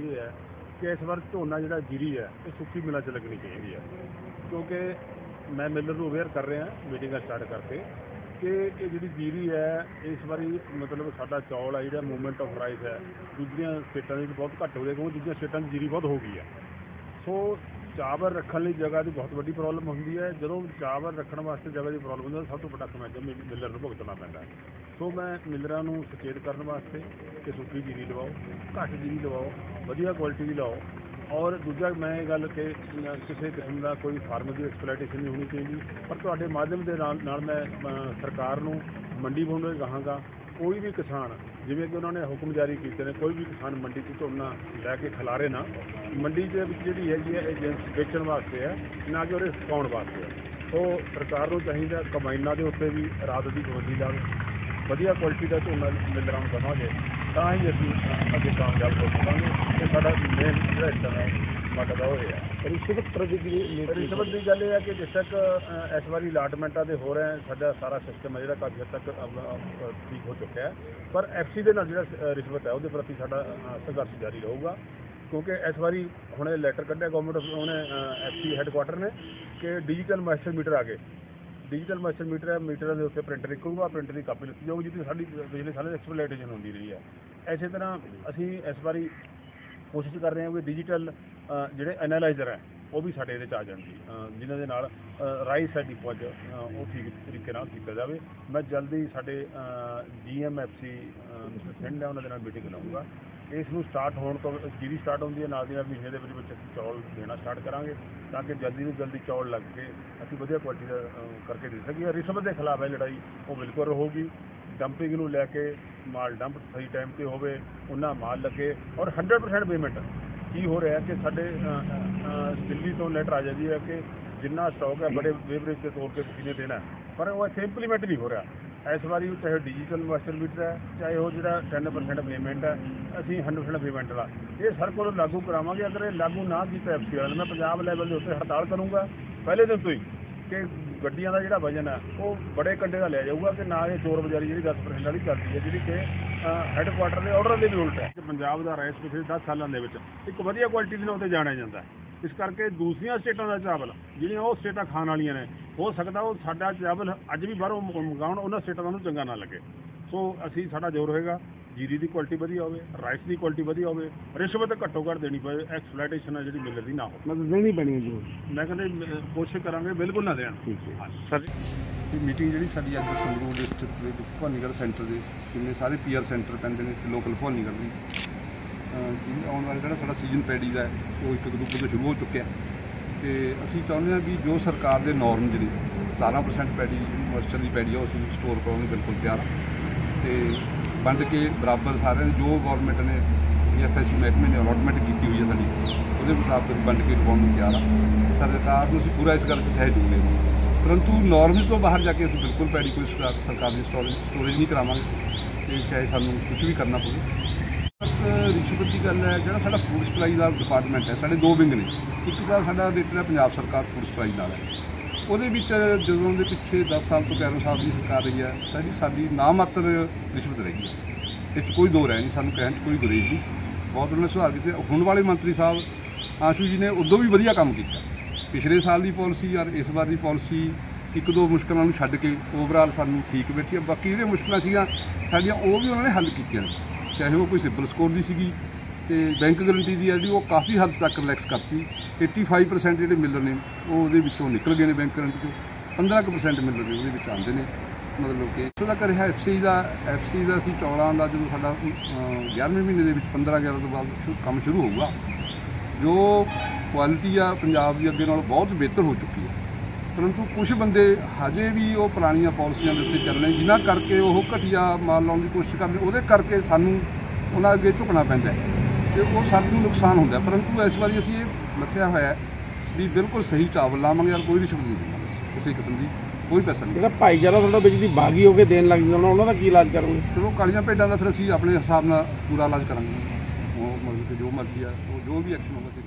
ਬੇਨਤੀ ਇਹ ਹੈ ਕਿ ਇਸ ਵਾਰ ਝੋਨਾ ਜਿਹੜਾ ਜੀਰੀ ਹੈ, ਇਹ ਸੁੱਕੀ ਮਿਲਾਂ 'ਚ ਲੱਗਣੀ ਚਾਹੀਦੀ ਹੈ। ਕਿਉਂਕਿ ਮੈਂ ਮਿਲਰ ਨੂੰ ਅਵੇਅਰ ਕਰ ਰਿਹਾ ਮੀਟਿੰਗਾਂ ਸਟਾਰਟ ਕਰਕੇ, ਕਿ ਇਹ ਜਿਹੜੀ ਜੀਰੀ ਹੈ, ਇਸ ਵਾਰੀ ਮਤਲਬ ਸਾਡਾ ਚੌਲ ਹੈ ਜਿਹੜਾ ਮੂਵਮੈਂਟ ਆਫ ਰਾਈਸ ਹੈ, ਦੂਜੀਆਂ ਸਟੇਟਾਂ ਦੇ ਵਿੱਚ ਬਹੁਤ ਘੱਟ ਹੋ ਗਿਆ ਕਿਉਂਕਿ ਦੂਜੀਆਂ ਸਟੇਟਾਂ 'ਚ ਜੀਰੀ ਬਹੁਤ ਹੋ ਗਈ ਹੈ। ਸੋ ਚਾਵਲ ਰੱਖਣ ਲਈ ਜਗ੍ਹਾ ਦੀ ਬਹੁਤ ਵੱਡੀ ਪ੍ਰੋਬਲਮ ਹੁੰਦੀ ਹੈ। ਜਦੋਂ ਚਾਵਲ ਰੱਖਣ ਵਾਸਤੇ ਜਗ੍ਹਾ ਦੀ ਪ੍ਰੋਬਲਮ ਹੁੰਦੀ ਹੈ, ਸਭ ਤੋਂ ਵੱਡਾ ਖਮਿਆਜਾ ਮਿ- ਮਿਲਰ ਨੂੰ ਭੁਗਤਣਾ ਪੈਂਦਾ ਸੋ ਮੈਂ ਮਿਲਰਾਂ ਨੂੰ ਸੁਚੇਤ ਕਰਨ ਵਾਸਤੇ ਕਿ ਸੁੱਕੀ ਜੀਰੀ ਲਵਾਓ, ਘੱਟ ਜੀਰੀ ਲਵਾਓ, ਵਧੀਆ ਕੁਆਲਿਟੀ ਦੀ ਲਾਓ ਔਰ ਦੂਜਾ ਮੈਂ ਇਹ ਗੱਲ ਕਿ ਕਿਸੇ ਕਿਸਮ ਦਾ ਕੋਈ ਫਾਰਮਰ ਦੀ ਐਕਸਪਲੋਇਟੇਸ਼ਨ ਨਹੀਂ ਹੋਣੀ ਚਾਹੀਦੀ। ਪਰ ਤੁਹਾਡੇ ਮਾਧਿਅਮ ਦੇ ਨਾਲ ਨਾਲ ਮੈਂ ਸਰਕਾਰ ਨੂੰ ਮੰਡੀ ਬਣਾਉਣੇ ਕਹਾਂਗਾ ਕੋਈ ਵੀ ਕਿਸਾਨ, ਜਿਵੇਂ ਕਿ ਉਹਨਾਂ ਨੇ ਹੁਕਮ ਜਾਰੀ ਕੀਤੇ ਨੇ, ਕੋਈ ਵੀ ਕਿਸਾਨ ਮੰਡੀ 'ਚ ਝੋਨਾ ਲੈ ਕੇ ਖਿਲਾਰੇ ਨਾ, ਮੰਡੀ ਦੇ ਵਿੱਚ ਜਿਹੜੀ ਹੈਗੀ ਹੈ ਏਜੰਸੀ ਵੇਚਣ ਵਾਸਤੇ ਹੈ, ਨਾ ਕਿ ਉਹਦੇ ਸੁਕਾਉਣ ਵਾਸਤੇ ਹੈ। ਸੋ ਸਰਕਾਰ ਨੂੰ ਚਾਹੀਦਾ ਕੰਬਾਈਨਾਂ ਦੇ ਉੱਤੇ ਵੀ ਰਾਤ ਦੀ ਪਾਬੰਦੀ ਲਾਵੇ ਵਧੀਆ ਕੁਆਲਿਟੀ ਦਾ ਝੋਨਾ ਮਿਲਰਾਂ ਨੂੰ ਦੇਵਾਂਗੇ। ਤਾਂ ਹੀ ਅਸੀਂ ਅੱਗੇ ਕਾਮਯਾਬ ਹੋ ਸਕਾਂਗੇ ਤੇ ਸਾਡਾ ਮੇਨ ਜਿਹੜਾ ਹਿੱਸਾ ਹੈ ਮਦਦ ਉਹ ਹੈ। ਰਿਸ਼ਵਤ ਪ੍ਰਤੀਕਿਰਿਆ ਰਿਸ਼ਵਤ ਦੀ ਗੱਲ ਇਹ ਹੈ ਕਿ ਜਿਸ ਤੱਕ ਇਸ ਵਾਰੀ ਅਲਾਟਮੈਂਟਾਂ ਦੇ ਹੋ ਰਹੇ ਸਾਡਾ ਸਾਰਾ ਸਿਸਟਮ ਹੈ ਜਿਹੜਾ ਕਾਫੀ ਹੱਦ ਤੱਕ ਠੀਕ ਹੋ ਚੁੱਕਿਆ ਹੈ। ਪਰ ਐਫਸੀ ਦੇ ਨਾਲ ਜਿਹੜਾ ਰਿਸ਼ਵਤ ਹੈ ਉਹਦੇ ਪ੍ਰਤੀ ਸਾਡਾ ਸੰਘਰਸ਼ ਜਾਰੀ ਰਹੂਗਾ। ਕਿਉਂਕਿ ਇਸ ਵਾਰੀ ਹੁਣ ਲੈਟਰ ਕੱਢਿਆ ਗਵਰਨਮੈਂਟ ਉਹਨੇ ਐਫਸੀ ਹੈੱਡਕੁਆਟਰ ਨੇ ਕਿ ਡਿਜੀਟਲ ਮਾਸਟਰ ਮੀਟਰ ਆ ਗਏ। ਡਿਜੀਟਲ ਮਾਸਟਰ ਮੀਟਰ ਹੈ ਮੀਟਰਾਂ ਦੇ ਉੱਤੇ ਪ੍ਰਿੰਟ ਨਿਕਲੂਗਾ ਪ੍ਰਿੰਟ ਦੀ ਕਾਪੀ ਲਿਖੀ ਜਾਊਗੀ ਜਿੱਥੇ ਸਾਡੀ ਪਿਛਲੇ ਸਾਲ ਐਕਸਪਲੇਟੇਸ਼ਨ ਹੁੰਦੀ ਰਹੀ ਹੈ। ਇਸੇ ਤਰ੍ਹਾਂ ਅਸੀਂ ਇਸ ਵਾਰੀ ਕੋਸ਼ਿਸ਼ ਕਰ ਰਹੇ ਹਾਂ ਕਿ ਡਿਜੀਟਲ ਜਿਹੜੇ ਐਨਾਲਾਈਜ਼ਰ ਹੈ, ਉਹ ਵੀ ਸਾਡੇ ਇਹਦੇ ਚ ਆ ਜਾਣ ਜੀ। ਜਿਨ੍ਹਾਂ ਦੇ ਨਾਲ ਰਾਈਸ ਹੈ ਡਿਪੋ 'ਚ ਉਹ ਠੀਕ ਤਰੀਕੇ ਨਾਲ ਕੀਤਾ ਜਾਵੇ। ਮੈਂ ਜਲਦੀ ਸਾਡੇ ਜੀਐਮਐਫਸੀ ਮਿਸਟਰ ਸਿੰਘ ਹੈ, ਉਹਨਾਂ ਦੇ ਨਾਲ ਮੀਟਿੰਗ ਲਾਉਂਗਾ ਇਸ ਨੂੰ ਸਟਾਰਟ ਹੋਣ ਤੋਂ ਜੀਰੀ ਸਟਾਰਟ ਹੁੰਦੀ ਹੈ, ਨਾਲ ਦੀ ਨਾਲ ਮਹੀਨੇ ਦੇ ਵਿੱਚ ਵਿੱਚ ਅਸੀਂ ਚੌਲ ਦੇਣਾ ਸਟਾਰਟ ਕਰਾਂਗੇ, ਤਾਂ ਕਿ ਜਲਦੀ ਤੋਂ ਜਲਦੀ ਚੌਲ ਲੱਗ ਕੇ ਅਸੀਂ ਵਧੀਆ ਕੁਆਲਿਟੀ ਦਾ ਕਰਕੇ ਦੇ ਸਕੀਏ। ਰਿਸ਼ਵਤ ਦੇ ਖਿਲਾਫ ਹੈ ਲੜਾਈ ਉਹ ਬਿਲਕੁਲ ਰਹੂਗੀ। ਡੰਪਿੰਗ ਨੂੰ ਲੈ ਕੇ ਮਾਲ ਡੰਪ ਸਹੀ ਟਾਈਮ ਤੇ ਹੋਵੇ, ਉਹਨਾਂ ਮਾਲ ਲੱਗੇ ਔਰ 100% ਪੇਮੈਂਟ ਕੀ ਹੋ ਰਿਹਾ ਕਿ ਸਾਡੇ ਦਿੱਲੀ ਤੋਂ ਲੈਟਰ ਆ ਜਾਂਦੀ ਹੈ ਕਿ ਜਿੰਨਾ ਸਟਾਕ ਹੈ, ਬੜੇ ਵੇਵਰੇਜ ਦੇ ਤੌਰ ਤੇ ਤੁਸੀਂ ਦੇਣਾ? ਪਰ ਉਹ ਇੱਥੇ ਇੰਪਲੀਮੈਂਟ ਨਹੀਂ ਹੋ ਰਿਹਾ। ਇਸ ਵਾਰੀ ਚਾਹੇ ਡਿਜੀਟਲ ਮਾਸਟਰ ਮੀਟਰ ਹੈ, ਚਾਹੇ ਉਹ ਜਿਹੜਾ 10% ਪੇਮੈਂਟ ਹੈ, ਅਸੀਂ 100% ਪੇਮੈਂਟ ਦਾ ਇਹ ਸਰ ਕੋਲ ਲਾਗੂ ਕਰਾਵਾਂਗੇ, ਅਗਰ ਇਹ ਲਾਗੂ ਨਾ ਕੀਤਾ ਐਫਸੀ ਵਾਲਿਆਂ ਨੇ ਮੈਂ ਪੰਜਾਬ ਲੈਵਲ ਦੇ ਉੱਤੇ ਹੜਤਾਲ ਕਰੂੰਗਾ। ਪਹਿਲੇ ਦਿਨ ਤੋਂ ਹੀ ਕਿ ਗੱਡੀਆਂ ਦਾ ਜਿਹੜਾ ਵਜਨ ਹੈ, ਉਹ ਬੜੇ ਕੰਡੇ ਦਾ ਲਿਆ ਜਾਊਗਾ ਕਿ ਨਾ ਇਹ ਚੋਰ ਬਜ਼ਾਰੀ ਜਿਹੜੀ 10% ਵਾਲੀ ਚੱਲਦੀ ਹੈ, ਜਿਹੜੀ ਕਿ ਹੈੱਡਕੁਆਟਰ ਦੇ ਆਰਡਰ ਦੇ ਵੀ ਉਲਟ ਹੈ। ਪੰਜਾਬ ਦਾ ਰਾਈਸ ਪਿਛਲੇ 10 ਸਾਲਾਂ ਦੇ ਵਿੱਚ ਇੱਕ ਵਧੀਆ ਕੁਆਲਿਟੀ ਦੇ ਨਾਲ ਉੱਤੇ ਜਾਣਿਆ ਜਾਂਦਾ ਹੈ। ਇਸ ਕਰਕੇ ਦੂਸਰੀਆਂ ਸਟੇਟਾਂ ਦਾ ਚਾਵਲ ਜਿਹੜੀਆਂ ਉਹ ਸਟੇਟਾਂ ਖਾਣ ਵਾਲੀਆਂ ਨੇ ਹੋ ਸਕਦਾ ਉਹ ਸਾਡਾ ਚਾਵਲ ਅੱਜ ਵੀ ਬਾਹਰੋਂ ਮੰਗਾਉਣ ਉਹਨਾਂ ਸਟੇਟਾਂ ਦਾ ਉਹਨੂੰ ਚੰਗਾ ਨਾ ਲੱਗੇ। ਸੋ ਅਸੀਂ ਸਾਡਾ ਜ਼ੋਰ ਹੋਏਗਾ ਜੀਰੀ ਦੀ ਕੁਆਲਿਟੀ ਵਧੀਆ ਹੋਵੇ ਰਾਈਸ ਦੀ ਕੁਆਲਿਟੀ ਵਧੀਆ ਹੋਵੇ ਰਿਸ਼ਵਤ ਘੱਟੋ ਘੱਟ ਦੇਣੀ ਪਵੇ ਐਕਸਪਲੋਇਟੇਸ਼ਨ ਹੈ ਜਿਹੜੀ ਮਿਲਰ ਦੀ ਨਾ ਹੋਵੇ। ਮਤਲਬ ਦੇਣੀ ਪੈਣੀ ਹੈ ਜ਼ਰੂਰ ਮੈਂ ਕਹਿੰਦੇ ਕੋਸ਼ਿਸ਼ ਕਰਾਂਗੇ ਬਿਲਕੁਲ ਨਾ ਦੇਣ। ਠੀਕ ਹੈ। ਸਰ ਇਹ ਮੀਟਿੰਗ ਜਿਹੜੀ ਸਾਡੀ ਅੱਜ ਸੰਗਰੂਰ ਡਿਸਟ੍ਰਿਕਟ ਦੇ ਵਿੱਚ ਭਵਾਨੀਗੜ੍ਹ ਸੈਂਟਰ ਦੇ ਜਿੰਨੇ ਸਾਰੇ ਪੀਆਰ ਸੈਂਟਰ ਪੈਂਦੇ ਨੇ ਲੋਕਲ ਭਵਾਨੀਗੜ੍ਹ ਦੀ। ਅਹ ਆਉਣ ਵਾਲਾ ਜਿਹੜਾ ਸਾਡਾ ਸੀਜ਼ਨ ਪੈਡੀਜ਼ ਹੈ, ਉਹ ਇੱਕ ਅਕਤੂਬਰ ਤੋਂ ਸ਼ੁਰੂ ਹੋ ਚੁੱਕਿਆ। ਤੇ ਅਸੀਂ ਚਾਹੁੰਦੇ ਹਾਂ ਵੀ ਜੋ ਸਰਕਾਰ ਦੇ ਨਾਰਮ ਜਿਹੜੇ 17% ਪੈਡੀ ਮੋਇਸਚਰ ਦੀ ਪੈਡੀ ਆ ਉਹ ਅਸੀਂ ਸਟੋਰ ਕਰਾਉਣ ਨੂੰ ਬਿਲਕੁਲ ਤਿਆਰ ਹਾਂ। ਤੇ ਵੰਡ ਕੇ ਬਰਾਬਰ ਸਾਰਿਆਂ ਨੂੰ ਜੋ ਗਵਰਨਮੈਂਟ ਨੇ ਐਫਐਸਸੀ ਮਹਿਕਮੇ ਨੇ ਅਲਾਟਮੈਂਟ ਕੀਤੀ ਹੋਈ ਹੈ ਸਾਡੀ ਉਹਦੇ ਮੁਤਾਬਕ ਵੰਡ ਕੇ ਲਗਾਉਣ ਨੂੰ ਤਿਆਰ ਆ ਸਰਕਾਰ ਨੂੰ ਅਸੀਂ ਪੂਰਾ ਇਸ ਗੱਲ 'ਚ ਸਹਿਯੋਗ ਦੇਵਾਂਗੇ ਪਰੰਤੂ ਨਾਰਮ ਤੋਂ ਬਾਹਰ ਜਾ ਕੇ ਅਸੀਂ ਬਿਲਕੁਲ ਪੈਡੀ ਕੋਈ ਸਰਕਾਰ ਸਰਕਾਰ ਦੀ ਸਟੋਰੇਜ ਸਟੋਰੇਜ ਨਹੀਂ ਕਰਾਵਾਂਗੇ। ਤੇ ਚਾਹੇ ਸਾਨੂੰ ਕੁਝ ਵੀ ਕਰਨਾ ਪਵੇ। ਰਿਸ਼ਵਤ ਦੀ ਗੱਲ ਹੈ, ਜਿਹੜਾ ਸਾਡਾ ਫੂਡ ਸਪਲਾਈ ਦਾ ਡਿਪਾਰਟਮੈਂਟ ਹੈ, ਸਾਡੇ ਦੋ ਵਿੰਗ ਨੇ। ਇੱਕ ਤਾਂ ਸਾਡਾ ਰਿਲੇਟਡ ਹੈ ਪੰਜਾਬ ਸਰਕਾਰ ਫੂਡ ਸਪਲਾਈ ਨਾਲ। ਹੈ ਉਹਦੇ ਵਿੱਚ ਜਦੋਂ ਦੇ ਪਿੱਛੇ 10 ਸਾਲ ਤੋਂ 11 ਸਾਲ ਦੀ ਸਰਕਾਰ ਰਹੀ ਹੈ, ਤਾਂ ਸਾਡੀ ਸਾਡੀ ਨਾਮਾਤਰ ਰਿਸ਼ਵਤ ਰਹੀ ਹੈ। ਇਹ 'ਚ ਕੋਈ ਦੋ ਰਹਿ ਨਹੀਂ, ਸਾਨੂੰ ਕਹਿਣ 'ਚ ਕੋਈ ਗੁਰੇਜ਼ ਨਹੀਂ। ਬਹੁਤ ਉਹਨਾਂ ਨੇ ਸੁਧਾਰ ਕੀਤੇ। ਹੁਣ ਵਾਲੇ ਮੰਤਰੀ ਸਾਹਿਬ, ਆਸ਼ੂ ਜੀ ਨੇ ਉਦੋਂ ਵੀ ਵਧੀਆ ਕੰਮ ਕੀਤਾ। ਪਿਛਲੇ ਸਾਲ ਦੀ ਪਾਲਿਸੀ ਔਰ ਇਸ ਵਾਰ ਦੀ ਪਾਲਿਸੀ, ਇੱਕ ਦੋ ਮੁਸ਼ਕਲਾਂ ਨੂੰ ਛੱਡ ਕੇ ਓਵਰਆਲ ਸਾਨੂੰ ਠੀਕ ਬੈਠੀ ਹੈ। ਬਾਕੀ ਜਿਹੜੀਆਂ ਮੁਸ਼ਕਲਾਂ ਸੀਗੀਆਂ, ਸਾਡੀਆਂ ਉਹ ਵੀ ਉਹਨਾਂ ਨੇ ਹੱਲ ਕੀਤੀਆਂ ਨੇ। ਚਾਹੇ ਉਹ ਕੋਈ ਸਿਬਲ ਸਕੋਰ ਦੀ ਸੀਗੀ ਤੇ ਬੈਂਕ ਗਰੰਟੀ ਦੀ ਹੈ ਜਿਹੜੀ ਉਹ ਕਾਫੀ ਹੱਦ ਤੱਕ ਰਿਲੈਕਸ ਕਰਤੀ। 85% ਜਿਹੜੇ ਮਿਲਰ ਨੇ ਉਹ ਉਹਦੇ ਵਿੱਚੋਂ ਨਿਕਲ ਗਏ ਨੇ ਬੈਂਕ ਗਰੰਟੀ ਤੋਂ 15% ਮਿਲਰ ਨੇ ਉਹਦੇ ਵਿੱਚ ਆਉਂਦੇ ਨੇ। ਮਤਲਬ ਕਿ ਇੱਥੋਂ ਤੱਕ ਰਿਹਾ ਐਫਸੀ ਦਾ ਐਫਸੀ ਦਾ ਅਸੀਂ ਚੌਲਾਂ ਦਾ ਜਦੋਂ ਸਾਡਾ ਅਹ, 11ਵੇਂ ਮਹੀਨੇ ਦੇ ਵਿੱਚ 15 11 ਤੋਂ ਬਾਅਦ ਸ਼ੁ- ਕੰਮ ਸ਼ੁਰੂ ਹੋਊਗਾ। ਜੋ ਕੁਆਲਿਟੀ ਆ ਪੰਜਾਬ ਦੀ ਅੱਗੇ ਨਾਲੋਂ ਬਹੁਤ ਬਿਹਤਰ ਹੋ ਚੁੱਕੀ ਹੈ। ਪਰੰਤੂ ਕੁਝ ਬੰਦੇ ਹਜੇ ਵੀ ਉਹ ਪੁਰਾਣੀਆਂ ਪਾਲਿਸੀਆਂ ਦੇ ਉੱਤੇ ਚੱਲ ਰਹੇ ਜਿਨ੍ਹਾਂ ਕਰਕੇ ਉਹ ਘਟੀਆ ਮਾਲ ਲਾਉਣ ਦੀ ਕੋਸ਼ਿਸ਼ ਕਰਦੇ ਉਹਦੇ ਕਰਕੇ ਸਾਨੂੰ ਉਹਨਾਂ ਅੱਗੇ ਝੁਕਣਾ ਪੈਂਦਾ ਤੇ ਉਹ ਸਾਨੂੰ ਨੁਕਸਾਨ ਹੁੰਦਾ। ਪਰੰਤੂ ਇਸ ਵਾਰੀ ਅਸੀਂ ਇਹ ਮੱਥਿਆ ਹੋਇਆ ਵੀ ਬਿਲਕੁਲ ਸਹੀ ਚਾਵਲ ਲਾਵਾਂਗੇ ਔਰ ਕੋਈ ਰਿਸ਼ਵਤ ਨਹੀਂ ਦੇਵਾਂਗੇ ਕਿਸੇ ਕਿਸਮ ਦੀ ਕੋਈ ਪੈਸਾ ਨਹੀਂ। ਜਿਹੜਾ ਭਾਈਚਾਰਾ ਤੁਹਾਡਾ ਵਿੱਚ ਦੀ ਬਾਗੀ ਹੋ ਕੇ ਦੇਣ ਲੱਗ ਜਾਂਦਾ ਉਹਨਾਂ ਦਾ ਕੀ ਇਲਾਜ ਕਰੋਗੇ? ਚਲੋ ਕਾਲੀਆਂ ਭੇਡਾਂ ਦਾ ਫਿਰ ਅਸੀਂ ਆਪਣੇ ਹਿਸਾਬ ਨਾਲ ਪੂਰਾ ਇਲਾਜ ਕਰਾਂਗੇ। ਉਹ ਮਤਲਬ ਕਿ ਜੋ ਮਰਜ਼ੀ ਆ ਉਹ ਜੋ ਵੀ ਐਕਸ਼ਨ ਹੋਵੇ ਅਸੀਂ